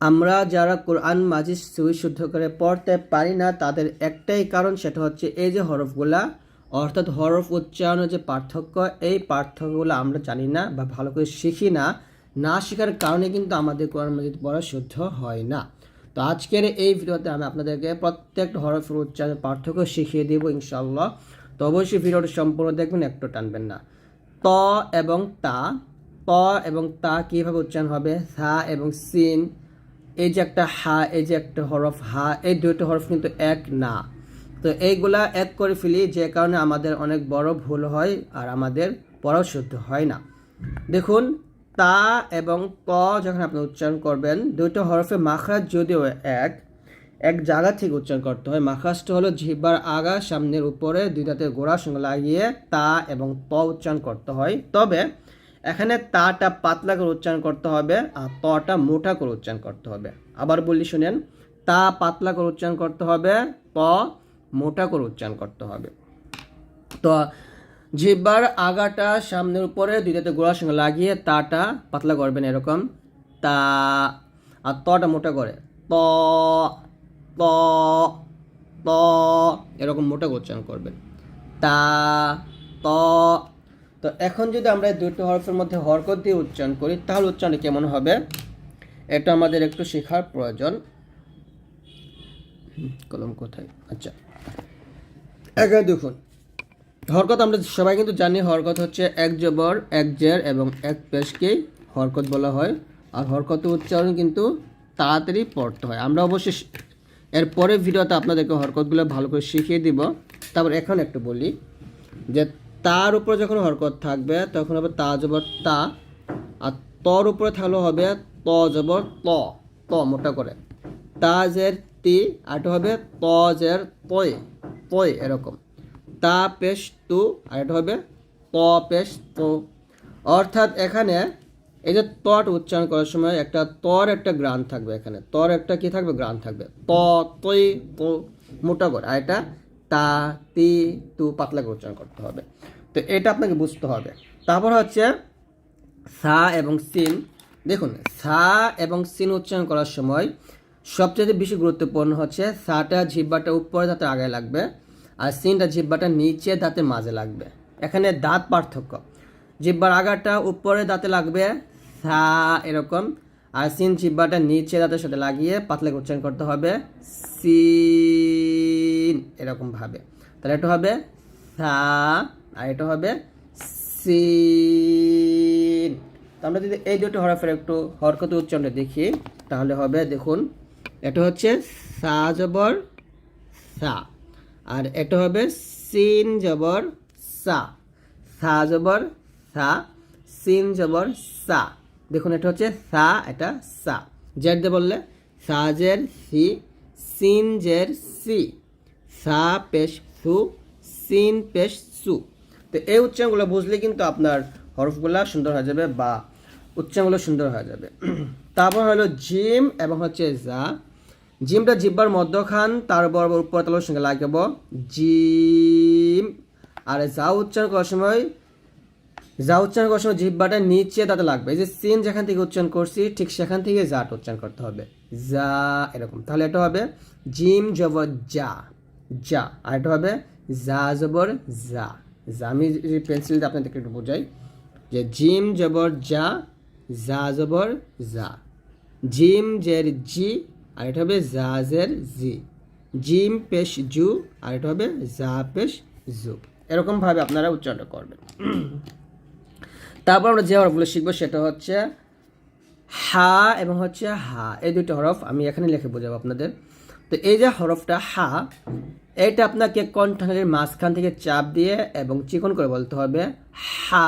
আমরা যারা কোরআন মাজিদ সহি শুদ্ধ করে পড়তে পারি না, তাদের একটাই কারণ সেটা হচ্ছে এই যে হরফগুলা, অর্থাৎ হরফ উচ্চারণের যে পার্থক্য, এই পার্থক্যগুলো আমরা জানি না বা ভালো করে শিখি না। না শেখার কারণে কিন্তু আমাদের কোরআন মাজিদ পড়া শুদ্ধ হয় না। তো আজকের এই ভিডিওতে আমি আপনাদেরকে প্রত্যেকটা হরফের উচ্চারণের পার্থক্য শিখিয়ে দেবো ইনশাল্লাহ তো অবশ্যই ভিডিওটা সম্পূর্ণ দেখবেন, একটু টানবেন না। ত এবং তা, ত এবং তা কীভাবে উচ্চারণ হবে? সা এবং সিন এই যে একটা হা, এই যে একটা হরফ হা, এই দুটো হরফ কিন্তু এক না। তো এইগুলা এক করে ফেলি, যে কারণে আমাদের অনেক বড় ভুল হয় আর আমাদের পড়াও শুদ্ধ হয় না। দেখুন, তা এবং ত যখন আপনি উচ্চারণ করবেন দুটো হরফে মাখরাজ যদিও এক এক জায়গা থেকে উচ্চারণ করতে হয়। মাখরাজটা হলো জিহ্বার আগা, সামনের উপরে দুইটাতে গোড়ার সঙ্গে লাগিয়ে তা এবং ত উচ্চারণ করতে হয়। তবে এখানে তাটা পাতলা করে উচ্চারণ করতে হবে আর তটা মোটা করে উচ্চারণ করতে হবে। আবার বললি শুনেন, তা পাতলা করে উচ্চারণ করতে হবে ত মোটা করে উচ্চারণ করতে হবে। তো জিহ্বার আগাটা সামনের উপরে দুইটাতে গোড়ার সঙ্গে লাগিয়ে তাটা পাতলা করবেন এরকম। তা আর তটা মোটা করে, ত ত ত, এরকম মোটা উচ্চারণ করবেন। তা, ত তো এখন যদি আমরা দুটো হরফের মধ্যে হরকত দিয়ে উচ্চারণ করি, তাহলে উচ্চারণ কেমন হবে? এটা আমাদের একটু শেখার প্রয়োজন। কলম কোথায়? আচ্ছা। এখানে দেখুন। হরকত আমরা সবাই কিন্তু জানি, হরকত হচ্ছে এক জবর, এক জের এবং এক পেশকেই হরকত বলা হয়। আর হরকত উচ্চারণ কিন্তু তাড়াতাড়ি পড়তে হয়। আমরা অবশ্যই শি- এর পরের ভিডিওতে আপনাদেরকে হরকতগুলো ভালো করে শিখিয়ে দিব। তারপর এখন একটু বলি যে তার উপরে যখন হরকত থাকবে, তখন হবে তা জবর তা, আর তর উপরে থাকলে হবে ত জবর ত ত মোটা করে। তা জের তি, আর এটা হবে তজের তয় তয় এরকম। তা পেশ তু, আর এটা হবে ত পেশ তো। অর্থাৎ এখানে এই যে তট উচ্চারণ করার সময় একটা তর একটা গ্রান থাকবে এখানে। তর একটা কি থাকবে? গ্রান থাকবে। ত তৈ তো, মোটা করে। আর এটা তা, তি, তু পাতলা করে উচ্চারণ করতে হবে। তো এটা আপনাকে বুঝতে হবে। তারপর হচ্ছে সা এবং সিন। দেখুন, সা এবং সিন উচ্চারণ করার সময় সবচেয়ে বেশি গুরুত্বপূর্ণ হচ্ছে সাটা জিব্বাটা উপরে দাঁতে আগে লাগবে আর সিনটা জিব্বাটা নিচে দাঁতের মাঝে লাগবে। এখানে দাঁত পার্থক্য। জিব্বার আগাটা উপরে দাঁতে লাগবে, সা এরকম, আর সিন জিব্বাটা নিচে দাঁতের সাথে লাগিয়ে পাতলা করে উচ্চারণ করতে হবে, সিন এরকমভাবে তাহলে এটা হবে, সা আর এটা হবে সিন। তো আমরা যদি এই দুটো হরফের একটু হরকত উচ্চারণটা দেখি, তাহলে হবে, দেখুন, এটা হচ্ছে সা জবর সা, আর এটা হবে সিন জবর সা সা জবর সা, সিন জবর সা। দেখুন, এটা হচ্ছে সা, এটা সা। জের দিয়ে বললে সাজের সি, সিন জের সি, সা পেশ সু, সিন পেশ সু। তো এই উচ্চারণগুলো বুঝলে কিন্তু আপনার হরফগুলা সুন্দর হয়ে যাবে বা উচ্চারণগুলো সুন্দর হয়ে যাবে। তারপর হলো জিম এবং হচ্ছে যা জিমটা জিব্বার মধ্যখান, তার বরাবর উপর তলার সঙ্গে লাগাবো। জিম আর যা উচ্চারণ করার সময় যা উচ্চারণ করার সময় জিব্বাটা নিচে তাতে লাগবে। এই যে সিন যেখান থেকে উচ্চারণ করছি, ঠিক সেখান থেকে জাটা উচ্চারণ করতে হবে। যা এরকম। তাহলে এটা হবে জিম জবর যা যা আর এটা হবে যা জবর যা যা আমি পেন্সিল দিয়ে আপনাদেরকে একটু বোঝাই, যে জিম জবর যা যা জবর যা। জিম জের জি, আর এটা হবে জাজের জি। জিম পেশ জু, আর এটা হবে জা পেশ জু। এরকমভাবে আপনারা উচ্চারণ করবেন। তারপর আমরা যে হরফগুলো শিখব, সেটা হচ্ছে হা এবং হচ্ছে হা। এই দুটো হরফ আমি এখানে লিখে বোঝাবো আপনাদের। তো এই যে হরফটা হা এটা আপনাকে কণ্ঠনালীর মাঝখান থেকে চাপ দিয়ে এবং চিকন করে বলতে হবে, হা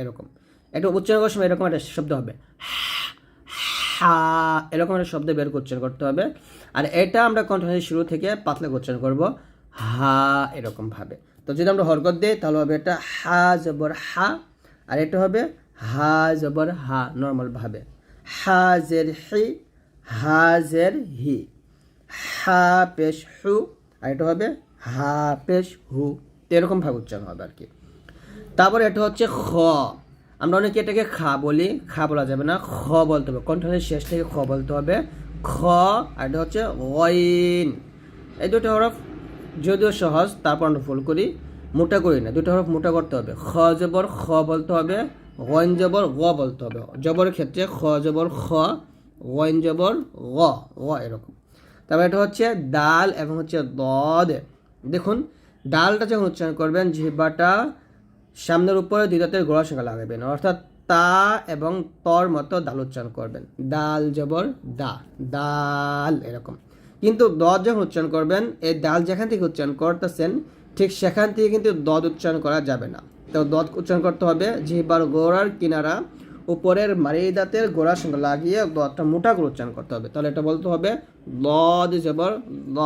এরকম। এটা উচ্চারণ করার সময় এরকম একটা শব্দ হবে, হা এরকম একটা শব্দ বের উচ্চারণ করতে হবে। আর এটা আমরা কণ্ঠনালীর শুরু থেকে পাতলা উচ্চারণ করব, হা এরকম ভাবে। তো যদি আমরা হরকত দিই, তাহলে হবে এটা হা জবর হা, আর এটা হবে হা জবর হা নর্মাল ভাবে। হাজের হি হাজের হি। হা পেশ হু আর এটা হবে হা পেশ হু। তো এরকম ভাবে উচ্চারণ হবে আর কি। তারপর এটা হচ্ছে খ। আমরা অনেকে এটাকে খা বলি, খা বলা যাবে না, খ বলতে হবে। কণ্ঠের শেষ থেকে খ বলতে হবে। খ, আর এটা হচ্ছে ওয়াইন এই দুটো হরফ যদিও সহজ, তারপর আমরা ভুল করি। মোটা করি না, দুটো হরফ মোটা করতে হবে। খ জবর, খ বলতে হবে। ওয়াইন জবর, গ বলতে হবে। জবরের ক্ষেত্রে খ জবর, খ ওয়াইন জবর গ এরকম। তারপর এটা হচ্ছে ডাল এবং হচ্ছে দদ দেখুন, ডালটা যখন উচ্চারণ করবেন, জিহ্বাটা সামনের উপরে দুই দাঁতের গোড়া সঙ্গে লাগাবেন, অর্থাৎ তা এবং তর মতো দাল উচ্চারণ করবেন। ডাল জবর, দা, ডাল এরকম। কিন্তু দদ যখন উচ্চারণ করবেন, এই ডাল যেখান থেকে উচ্চারণ করতেছেন, ঠিক সেখান থেকে কিন্তু দদ উচ্চারণ করা যাবে না। তো দদ উচ্চারণ করতে হবে জিহ্বার গোড়ার কিনারা উপরের মারি দাঁতের গোড়ার সঙ্গে লাগিয়ে দদটা মোটা করে উচ্চারণ করতে হবে। তাহলে এটা বলতে হবে ল দি জবর ল।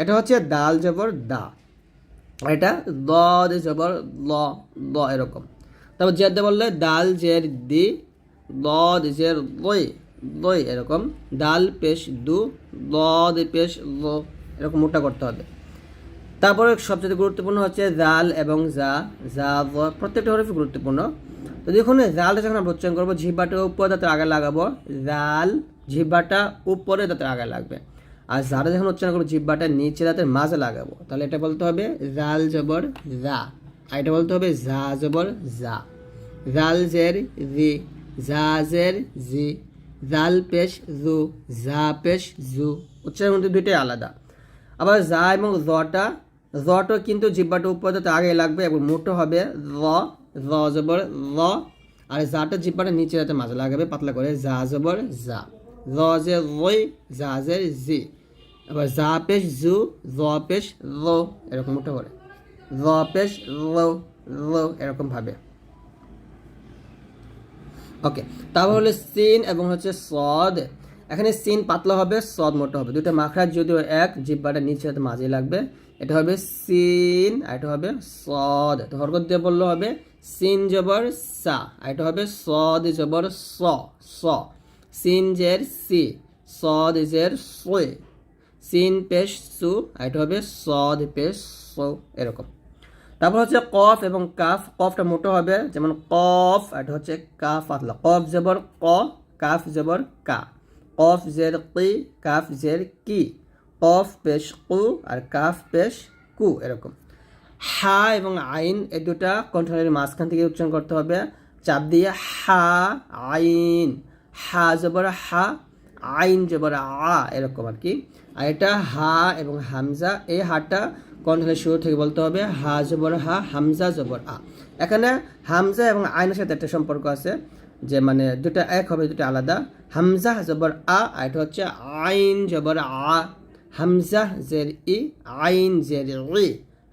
এটা হচ্ছে ডাল জবর দা। এটা দ দি জবর ল ল এরকম। তারপর জেদে বললে ডাল জের দি দ দি জের লই লই এরকম। ডাল পেশ দু ল দি পেশ ল, এরকম মোটা করতে হবে। তারপরে সবচেয়ে গুরুত্বপূর্ণ হচ্ছে জাল এবং যা ব, প্রত্যেকটা হরফই গুরুত্বপূর্ণ। তো দেখুন, জালটা যখন আমরা উচ্চারণ করব জিহ্বাটা উপরে দাঁতের আগে লাগাবো, জাল জিহ্বাটা উপরে দাঁতের আগে লাগবে। আর যারা যখন উচ্চারণ করব জিহ্বাটা নিচে দাঁতের মাঝে লাগাবো, তাহলে এটা বলতে হবে জাল জবর জা। আর এটা বলতে হবে জা জবর জা। জাল জের জি, জা জের জি, জাল পেশ জু, জা পেশ জু। উচ্চারণের মধ্যে দুইটাই আলাদা। আবার জা এবং জটা জটা কিন্তু জিব্বাটা উপরে দাঁতের আগে লাগবে এবং মোটো হবে র র জবর র আর জাটা জিব্বাটা নিচে যাতে মাঝে লাগাবে পাতলা করে জা জবর জা। র যে রই জা যে জি। আবার জা পেশ জু র পেশ র এরকম মোটো করে র পেশ ল র এরকম ভাবে। ওকে, তারপর হলো সিন এবং হচ্ছে সদ। এখানে সিন পাতলা হবে, সদ মোটা হবে। দুটো মাখরাজ যদিও এক, জিব্বাটা নিচে হাতে মাঝে লাগবে। এটা হবে সিন, আর এটা হবে সদ। তো হরকত দিয়ে বললে হবে সিন জবর সা আর এটা হবে সদ জবর স স। সিন জের সি, সদ জের সোয়ে সিন পেশ সু আর এটা হবে সদ পেশ সো, এরকম। তারপর হচ্ছে কফ এবং কাফ, কফটা মোটো হবে, যেমন কফ এটা হচ্ছে কাফ পাতলা। কফ জবর ক, কাফ জবর কা। কফ জের কি কাফ জের কি। কফ পেশ কু, আর কাফ পেশ কু, এরকম। হা এবং আইন এই দুটা কণ্ঠনের মাঝখান থেকে উচ্চারণ করতে হবে। চাপ দিয়ে হা, আইন। হা জবর হা, আইন জবর আ, এরকম আর কি। আর এটা হা এবং হামজা, এই হাটা কণ্ঠনের শুরু থেকে বলতে হবে, হা জবর হা, হামজা জবর আ। এখানে হামজা এবং আইনের সাথে একটা সম্পর্ক আছে, যে মানে দুটা এক হবে, দুটা আলাদা। হামজা জবর আ, আর এটা হচ্ছে আইন জবর আ। হামজা জের ই, আইন জের ই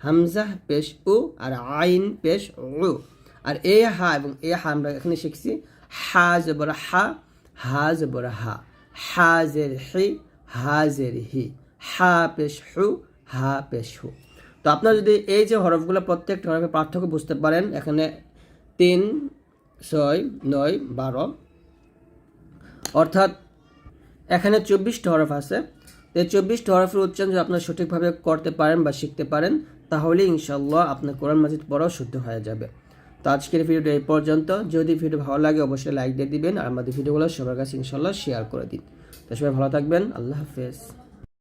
হামজা পেশ উ আর আইন পেশ উ আর এ হা এবং এ হা আমরা এখানে শিখছি হা জবর হা হা জবর হা হা জের হি হা জের হি হা পেশ হু হা পেশ হু তো আপনারা যদি এই যে হরফগুলো প্রত্যেকটা হরফের পার্থক্য বুঝতে পারেন, এখানে তিন, ছয়, নয়, বারো। অর্থাৎ এখানে চব্বিশটা হরফ আছে। এই চব্বিশটা হরফের উচ্চারণ যদি আপনারা সঠিকভাবে করতে পারেন বা শিখতে পারেন তাহলে ইনশাল্লাহ আপনার কোরআন মাজিদ পড়াও শুদ্ধ হয়ে যাবে। তো আজকের ভিডিওটা এই পর্যন্ত। যদি ভিডিও ভালো লাগে, অবশ্যই লাইক দিয়ে দিবেন। আর আমাদের ভিডিওগুলো সবার কাছে ইনশাল্লাহ শেয়ার করে দিন। তো সবাই ভালো থাকবেন। আল্লাহ হাফেজ।